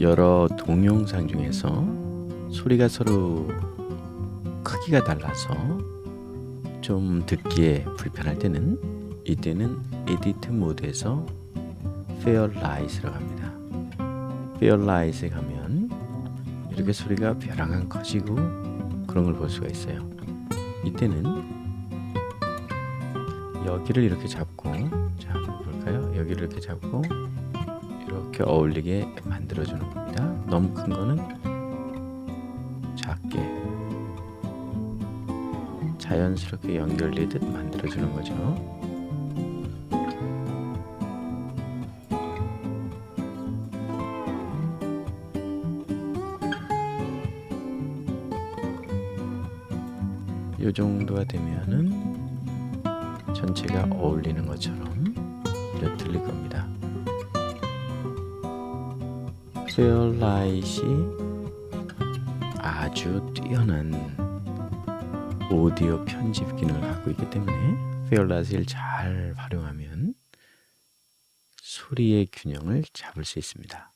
여러 동영상 중에서 소리가 서로 크기가 달라서 좀 듣기에 불편할 때는 이때는 에디트 모드에서 페어라이트로 갑니다. 페어라이트에 가면 이렇게 소리가 벼랑한 커지고 그런 걸 볼 수가 있어요. 이때는 여기를 이렇게 잡고 자 볼까요? 여기를 이렇게 잡고 이렇게 어울리게 만들어 주는 겁니다. 너무 큰 거는 작게 자연스럽게 연결되듯 만들어 주는 거죠. 이 정도가 되면은 전체가 어울리는 것처럼 이렇게 들릴 겁니다. 페어라이트이 아주 뛰어난 오디오 편집 기능을 갖고 있기 때문에 페어라이트를 잘 활용하면 소리의 균형을 잡을 수 있습니다.